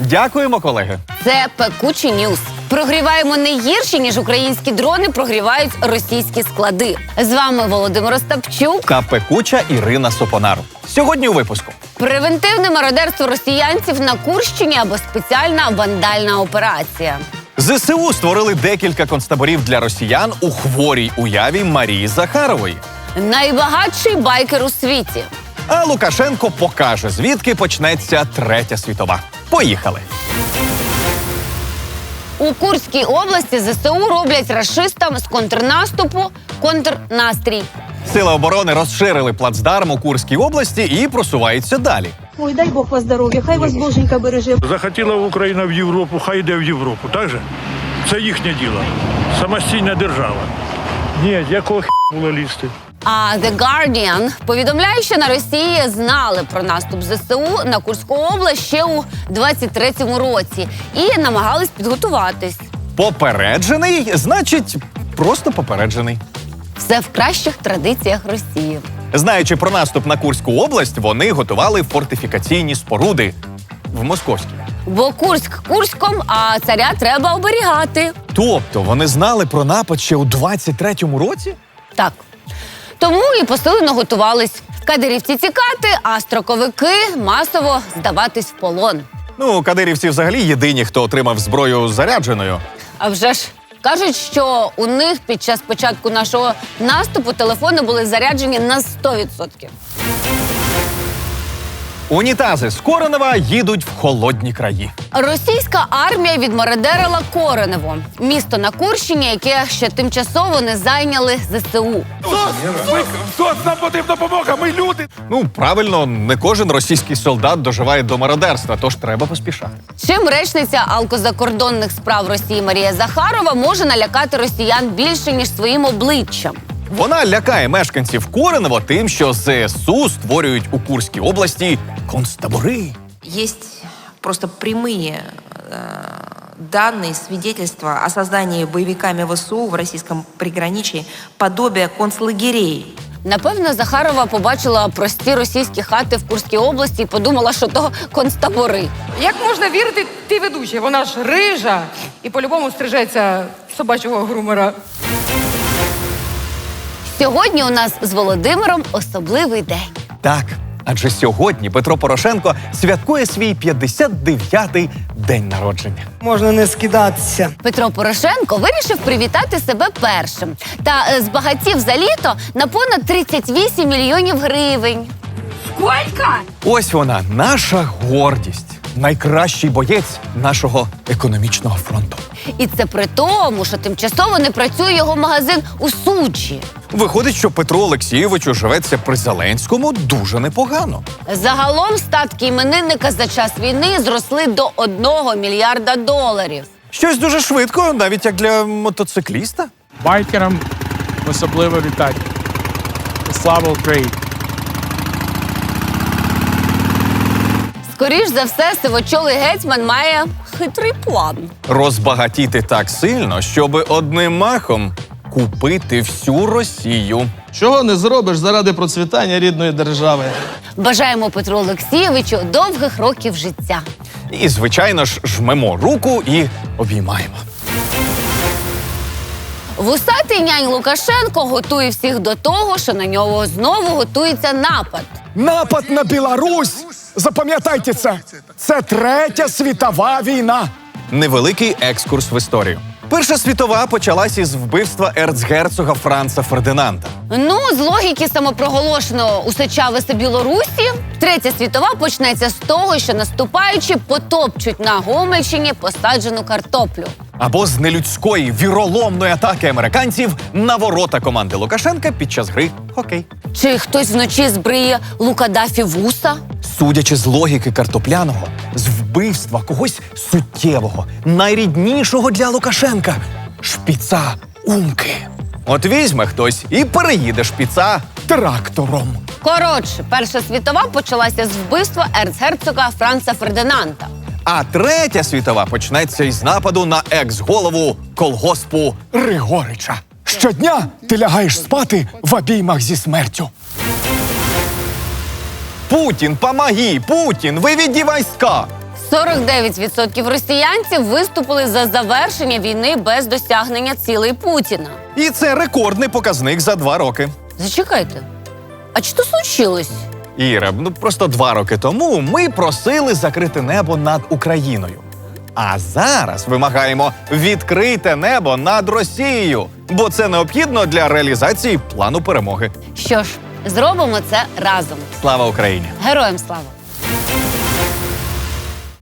Дякуємо, колеги. Це пекучі ньюс. Прогріваємо не гірше, ніж українські дрони прогрівають російські склади. З вами Володимир Остапчук. Та пекуча Ірина Сопонар. Сьогодні у випуску. Превентивне мародерство росіянців на Курщині або спеціальна вандальна операція. ЗСУ створили декілька концтаборів для росіян у хворій уяві Марії Захарової. Найбагатший байкер у світі. А Лукашенко покаже, звідки почнеться третя світова. Поїхали. У Курській області ЗСУ роблять рашистам з контрнаступу контрнастрій. Сили оборони розширили плацдарм у Курській області і просуваються далі. Ой, дай Бог вас здоров'я, хай вас Боженька береже. Захотіла Україна в Європу, хай йде в Європу, так же? Це їхнє діло. Самостійна держава. Ні, якого х було лізти? А The Guardian повідомляє, що на Росії знали про наступ ЗСУ на Курську область ще у 23-му році і намагались підготуватись. Попереджений, значить, просто попереджений. Все в кращих традиціях Росії. Знаючи про наступ на Курську область, вони готували фортифікаційні споруди в Московській. Бо Курськ Курськом, а царя треба оберігати. Тобто вони знали про напад ще у 23-му році? Так. Тому і посилено готувались. Кадирівці тікати, а строковики масово здаватись в полон. Ну, кадирівці взагалі єдині, хто отримав зброю зарядженою. А вже ж кажуть, що у них під час початку нашого наступу телефони були заряджені на 100%. Унітази з Коренева їдуть в холодні краї. Російська армія відмародерила Коренево, місто на Курщині, яке ще тимчасово не зайняли ЗСУ. Хто нам потрібна допомога? Ми люди. Ну, правильно, не кожен російський солдат доживає до мародерства, тож треба поспішати. Чим речниця алкозакордонних справ Росії Марія Захарова може налякати росіян більше ніж своїм обличчям. Вона лякає мешканців Коренева тим, що ЗСУ створюють у Курській області концтабори. Есть просто прямые э, данные, свидетельства о создании боевиками ВСУ в российском приграничии подобия концлагерей. Напевно, Захарова побачила прості російські хати в Курській області і подумала, що то концтабори. Як можна вірити тій ведучій? Вона ж рижа і по-любому стрижеться собачого грумера. Сьогодні у нас з Володимиром особливий день. Так, адже сьогодні Петро Порошенко святкує свій 59-й день народження. Можна не скидатися. Петро Порошенко вирішив привітати себе першим та е, збагатів за літо на понад 38 мільйонів гривень. Сколько? Ось вона, наша гордість, найкращий боєць нашого економічного фронту. І це при тому, що тимчасово не працює його магазин у суджі. Виходить, що Петру Олексійовичу живеться при Зеленському дуже непогано. Загалом статки іменинника за час війни зросли до 1 мільярда доларів. Щось дуже швидко, навіть як для мотоцикліста. байкерам особливо вітання. Слава Україні! Скоріш за все, сивочолий гетьман має хитрий план. Розбагатіти так сильно, щоби одним махом купити всю Росію. Чого не зробиш заради процвітання рідної держави? Бажаємо Петру Олексійовичу довгих років життя. І, звичайно ж, жмемо руку і обіймаємо. Вусатий нянь Лукашенко готує всіх до того, що на нього знову готується напад. Напад на Білорусь. Запам'ятайте це. Це третя світова війна. Невеликий екскурс в історію. Перша світова почалася із вбивства ерцгерцога Франца Фердинанда. Ну, з логіки самопроголошеного усичависи Білорусі, третя світова почнеться з того, що наступаючі потопчуть на Гомельщині посаджену картоплю. Або з нелюдської віроломної атаки американців на ворота команди Лукашенка під час гри хокей. Чи хтось вночі збриє Лукадафі вуса? Судячи з логіки картопляного, з вбивства когось суттєвого, найріднішого для Лукашенка шпіца умки. От візьме хтось і переїде шпіца Трактором. Коротше, перша світова почалася з вбивства ерцгерцога Франца Фердинанда. А третя світова почнеться із нападу на екс-голову колгоспу. Григорича. Щодня ти лягаєш спати в обіймах зі смертю. Путін, помоги! Путін, виведи війська! 49% росіянців виступили за завершення війни без досягнення цілей Путіна. І це рекордний показник за два роки. Зачекайте, а що случилось? Іра, ну просто два роки тому ми просили закрити небо над Україною. А зараз вимагаємо відкрите небо над Росією, бо це необхідно для реалізації плану перемоги. Що ж, зробимо це разом. Слава Україні! Героям слава!